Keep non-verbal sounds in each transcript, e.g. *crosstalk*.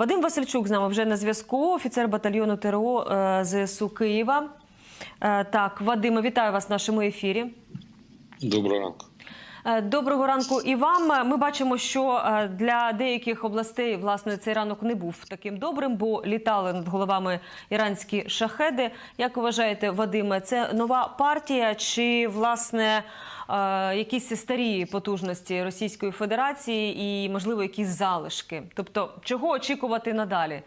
Вадим Васильчук з нами вже на зв'язку, офіцер батальйону ТРО е, ЗСУ Києва. Е, Так, Вадиме, вітаю вас в нашому ефірі. Доброго ранку. Е, Доброго ранку і вам. Ми бачимо, що е, для деяких областей власне цей ранок не був таким добрим, бо літали над головами іранські шахеди. Як вважаєте, Вадиме, це нова партія чи власне е, якісь старі потужності Російської Федерації і можливо якісь залишки? Тобто, чого очікувати надалі?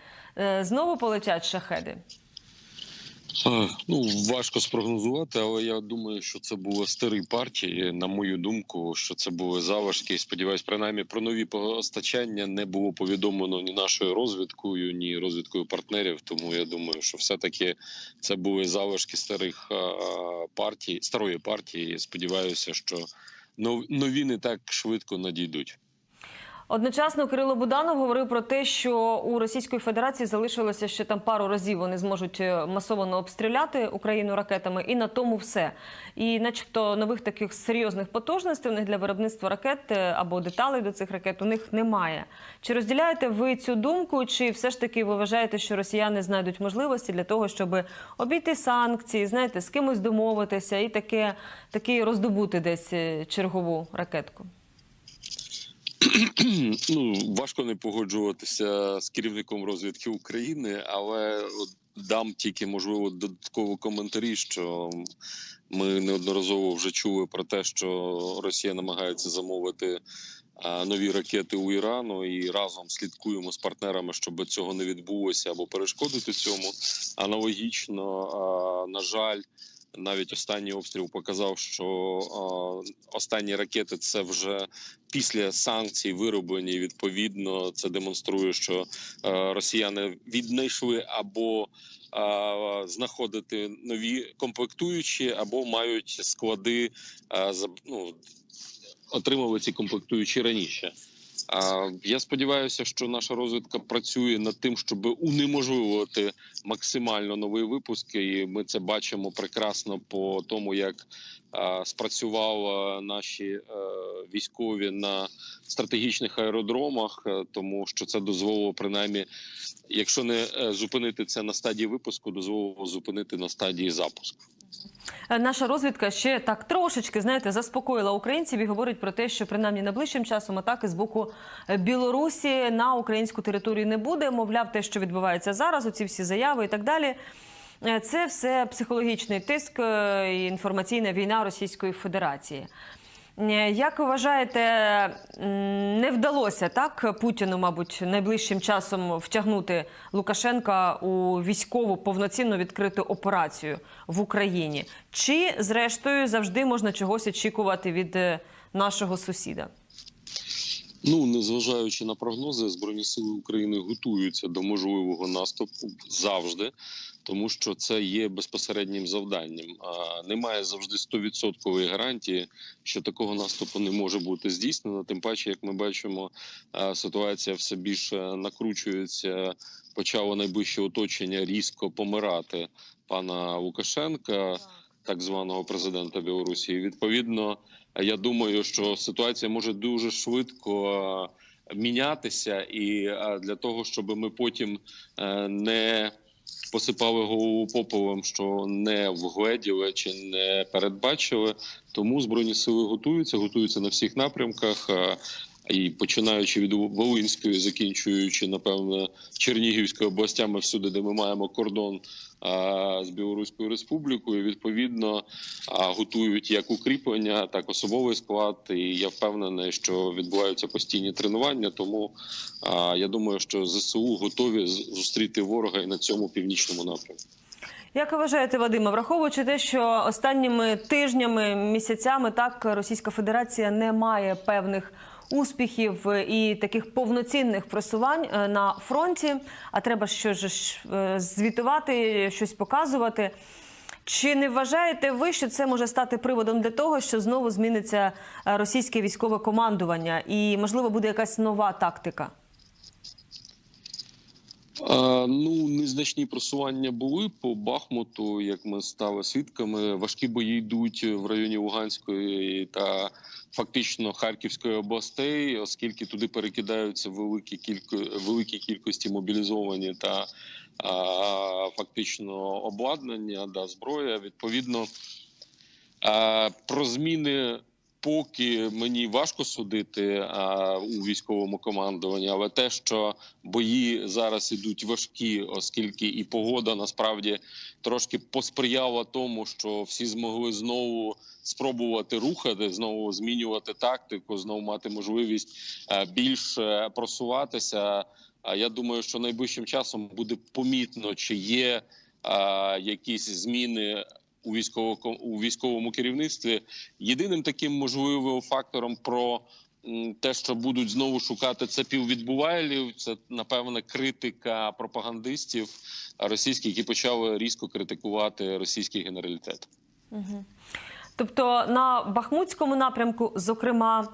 Знову полетять шахеди? А, Ну важко спрогнозувати, але я думаю, що це були старі партії. На мою думку, що це були залишки. Сподіваюсь, принаймні про нові постачання не було повідомлено ні нашою розвідкою, ні розвідкою партнерів. Тому я думаю, що все таки це були залишки старих партій, старої партії. Сподіваюся, що нов- нові не так швидко надійдуть. Одночасно Кирило Буданов говорив про те, що у Російської Федерації залишилося ще там пару разів. Вони зможуть е, масово обстріляти Україну ракетами, і на тому все. І, начебто, нових таких серйозних потужностей у них для виробництва ракет е, або деталей до цих ракет у них немає. Чи розділяєте ви цю думку? Чи все ж таки ви вважаєте, що росіяни знайдуть можливості для того, щоб обійти санкції, знаєте, з кимось домовитися і таке, таки роздобути десь е, чергову ракетку? *clears throat* ну важко не погоджуватися з керівником розвідки України, але дам тільки можливо додатково коментарі, що ми неодноразово вже чули про те, що Росія намагається замовити. Нові ракети у Ірану і разом слідкуємо з партнерами, щоб цього не відбулося або перешкодити цьому. Аналогічно, на жаль, навіть останній обстріл показав, що а, останні ракети це вже після санкцій вироблені. Відповідно, це демонструє, що е, росіяни віднайшли або е, знаходити нові комплектуючі, або мають склади за ну, отримали ці комплектуючі раніше. Я сподіваюся, що наша розвідка працює над тим, щоб унеможливувати максимально нові випуски. І ми це бачимо прекрасно по тому, як спрацювали наші е, військові на стратегічних аеродромах, е, тому що це дозволило принаймні, якщо не е, зупинити це на стадії випуску, дозволило зупинити на стадії запуску. Е, Наша розвідка ще так трошечки знаєте заспокоїла українців і говорить про те, що принаймні найближчим часом атаки з боку е, Білорусі на українську територію не буде. Мовляв, те, що відбувається зараз, оці всі заяви і так далі. е, Це все психологічний тиск і інформаційна війна Російської Федерації. Е, Як ви вважаєте, не вдалося так Путіну, мабуть, найближчим часом втягнути Лукашенка у військову повноцінно відкриту операцію в Україні? Чи, зрештою, завжди можна чогось очікувати від е, нашого сусіда? Ну, незважаючи на прогнози, збройні сили України готуються до можливого наступу завжди, тому що це є безпосереднім завданням. А немає завжди 100% гарантії, що такого наступу не може бути здійснено. Тим паче, як ми бачимо, ситуація все більше накручується. Почало найближче оточення різко помирати пана Лукашенка, так званого президента Білорусі. І, Відповідно, я думаю, що ситуація може дуже швидко мінятися, і для того, щоб ми потім е, не посипали голову поповом, що не вгледіли чи не передбачили. Тому збройні сили готуються, готуються на всіх напрямках. І починаючи від Волинської, закінчуючи напевно Чернігівською областями, всюди, де ми маємо кордон з Білоруською республікою, відповідно готують як укріплення, так особовий склад. І я впевнений, що відбуваються постійні тренування. Тому я думаю, що ЗСУ готові зустріти ворога і на цьому північному напрямку. Як вважаєте, Вадиме, враховуючи те, що останніми тижнями, місяцями так Російська Федерація не має певних успіхів і таких повноцінних просувань е, на фронті, а треба щось ж, е, звітувати, щось показувати. Чи не вважаєте ви, що це може стати приводом для того, що знову зміниться е, російське військове командування і, можливо, буде якась нова тактика? Ну, незначні просування були по Бахмуту, як ми стали свідками. Важкі бої йдуть в районі Луганської та фактично Харківської областей, оскільки туди перекидаються великі кілько великі кількості мобілізовані та а, фактично обладнання да зброя. Відповідно а, про зміни. Поки мені важко судити а, у військовому командуванні, але те, що бої зараз ідуть важкі, оскільки і погода насправді трошки посприяла тому, що всі змогли знову спробувати рухати, знову змінювати тактику, знову мати можливість е, більше просуватися. А я думаю, що найближчим часом буде помітно, чи є е, якісь зміни у військово у військовому керівництві. Єдиним таким можливим фактором про те, що будуть знову шукати це піввідбувайлів, це напевне критика пропагандистів російських, які почали різко критикувати російський генералітет. Угу. Тобто на Бахмутському напрямку, зокрема,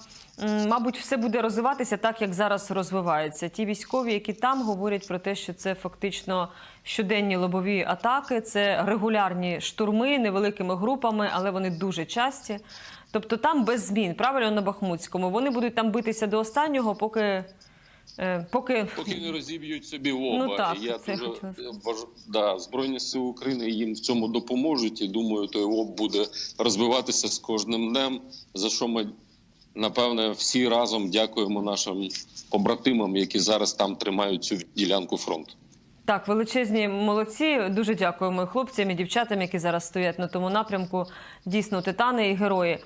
мабуть, все буде розвиватися так, як зараз розвивається. Ті військові, які там говорять про те, що це фактично щоденні лобові атаки, це регулярні штурми невеликими групами, але вони дуже часті. Тобто там без змін, правильно на Бахмутському. Вони будуть там битися до останнього, поки. Е, Поки Поки не розіб'ють собі лоба. Ну, так, я дуже хотіла важ... да, збройні сили України їм в цьому допоможуть. І думаю, той лоб буде розбиватися з кожним днем. За що ми напевне всі разом дякуємо нашим побратимам, які зараз там тримають цю ділянку фронту. Так, величезні молодці. Дуже дякуємо і хлопцям і дівчатам, які зараз стоять на тому напрямку. Дійсно, титани і герої.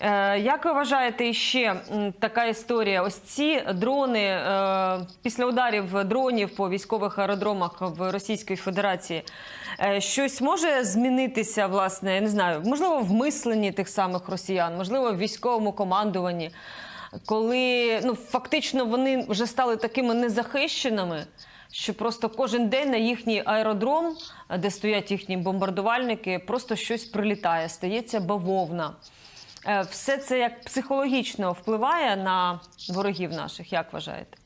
Е, як ви вважаєте, ще така історія? Ось ці дрони е, після ударів дронів по військових аеродромах в Російській Федерації. е, щось може змінитися, власне, я не знаю, можливо, в мисленні тих самих росіян, можливо, в військовому командуванні, коли ну фактично вони вже стали такими незахищеними що просто кожен день на їхній аеродром, де стоять їхні бомбардувальники, просто щось прилітає, стається бавовна. Е, Все це як психологічно впливає на ворогів наших, як вважаєте?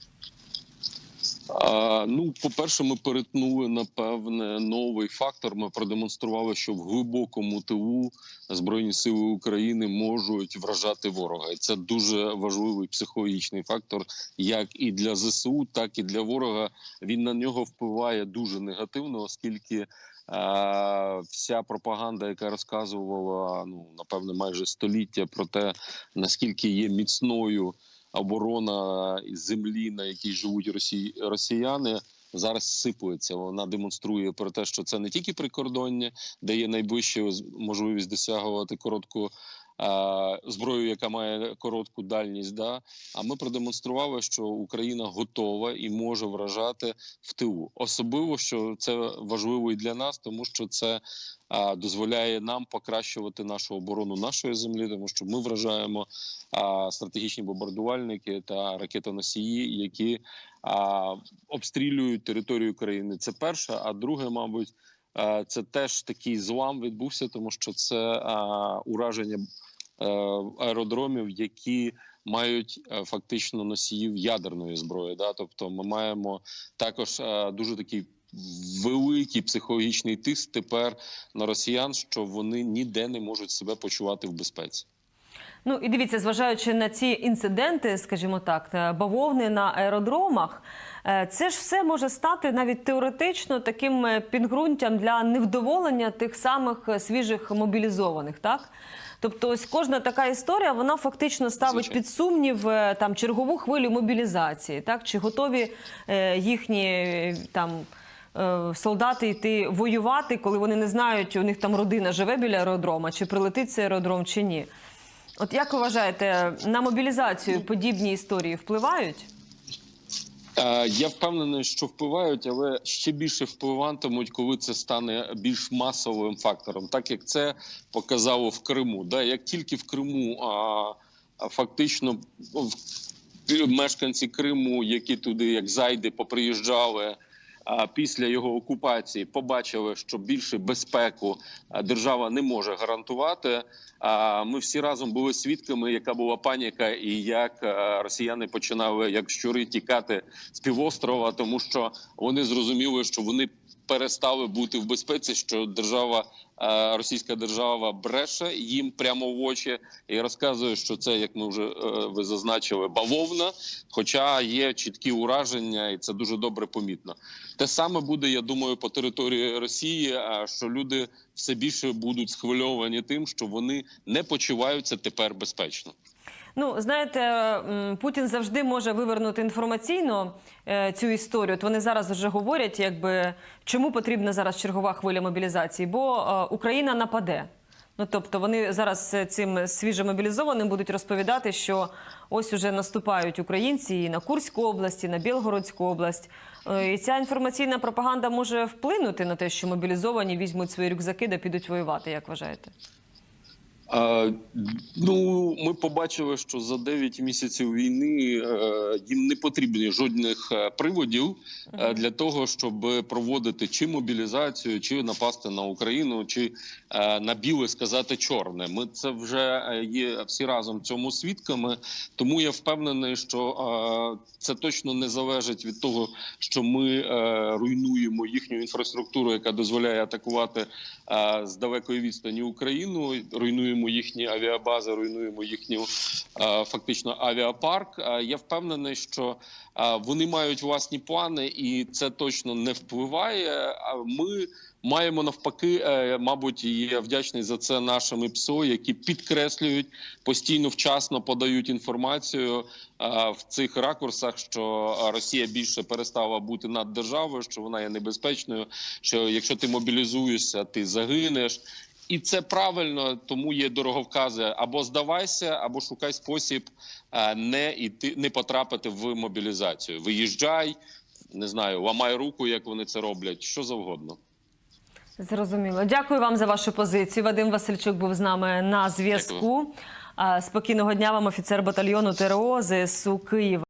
А, ну, по-перше, ми перетнули напевне новий фактор. Ми продемонстрували, що в глибокому тилу збройні сили України можуть вражати ворога, і це дуже важливий психологічний фактор, як і для ЗСУ, так і для ворога. Він на нього впливає дуже негативно, оскільки. Е, Вся пропаганда, яка розказувала ну напевне майже століття про те, наскільки є міцною оборона землі, на якій живуть росі... росіяни, зараз сиплеться. Вона демонструє про те, що це не тільки прикордоння, де є найближча можливість досягувати коротку. Зброю, яка має коротку дальність, да а ми продемонстрували, що Україна готова і може вражати в тилу. Особливо що це важливо і для нас, тому що це дозволяє нам покращувати нашу оборону нашої землі, тому що ми вражаємо а, стратегічні бомбардувальники та ракетоносії, які а, обстрілюють територію країни. Це перше. А друге, мабуть, це теж такий злам відбувся, тому що це а, ураження аеродромів, які мають е, фактично носіїв ядерної зброї. Да? Тобто, ми маємо також е, дуже такий. Великий психологічний тиск тепер на росіян, що вони ніде не можуть себе почувати в безпеці. Ну і дивіться, зважаючи на ці інциденти, скажімо так, е, бавовни на аеродромах, е, це ж все може стати навіть теоретично таким е, підґрунтям для невдоволення тих самих е, свіжих мобілізованих, так? Тобто, ось кожна така історія вона фактично ставить Звичайно. під сумнів е, там чергову хвилю мобілізації, так чи готові е, їхні е, там. е, Солдати йти воювати, коли вони не знають, у них там родина живе біля аеродрома, чи прилетить цей аеродром, чи ні. От як ви вважаєте, на мобілізацію подібні історії впливають? Е, Я впевнений, що впливають, але ще більше впливатимуть, коли це стане більш масовим фактором, так як це показало в Криму. Да, як тільки в Криму а, а, фактично мешканці Криму, які туди як зайди поприїжджали. Після його окупації побачили, що більше безпеку держава не може гарантувати. Ми всі разом були свідками, яка була паніка, і як е, росіяни починали як щури тікати з півострова, тому що вони зрозуміли, що вони перестали бути в безпеці, що держава е, російська держава бреше їм прямо в очі і розказує, що це, як ми вже е, ви зазначили, бавовна. Хоча є чіткі ураження, і це дуже добре помітно. Те саме буде, я думаю, по території Росії, а що люди все більше будуть схвильовані тим, що вони не почуваються тепер безпечно. Ну, знаєте, Путін завжди може вивернути інформаційно е, цю історію. От вони зараз вже говорять, якби чому потрібна зараз чергова хвиля мобілізації, бо е, Україна нападе. Ну тобто вони зараз е, цим свіжомобілізованим будуть розповідати, що ось уже наступають українці і на Курську область, і на Білгородську область. І ця інформаційна пропаганда може вплинути на те, що мобілізовані візьмуть свої рюкзаки да підуть воювати. Як вважаєте? А, ну, ми побачили, що за 9 місяців війни е, їм не потрібні жодних е, приводів е, для того, щоб проводити чи мобілізацію, чи напасти на Україну, чи на біле сказати чорне. Ми це вже є всі разом цьому свідками. Тому я впевнений, що це точно не залежить від того, що ми руйнуємо їхню інфраструктуру, яка дозволяє атакувати з далекої відстані Україну. Руйнуємо їхні авіабази, руйнуємо їхню е, фактично авіапарк. Е, Я впевнений, що е, вони мають власні плани, і це точно не впливає. А ми маємо навпаки, мабуть, і я вдячний за це нашим ПСО, які підкреслюють постійно вчасно подають інформацію в цих ракурсах, що Росія більше перестала бути над державою, що вона є небезпечною. Що якщо ти мобілізуєшся, ти загинеш. І це правильно, тому є дороговкази або здавайся, або шукай спосіб е, не іти, не потрапити в мобілізацію. Виїжджай, не знаю, ламай руку, як вони це роблять, що завгодно. Зрозуміло. Дякую вам за вашу позицію. Вадим Васильчук був з нами на зв'язку. А, Спокійного дня вам, офіцер батальйону ТРО ЗСУ Київ.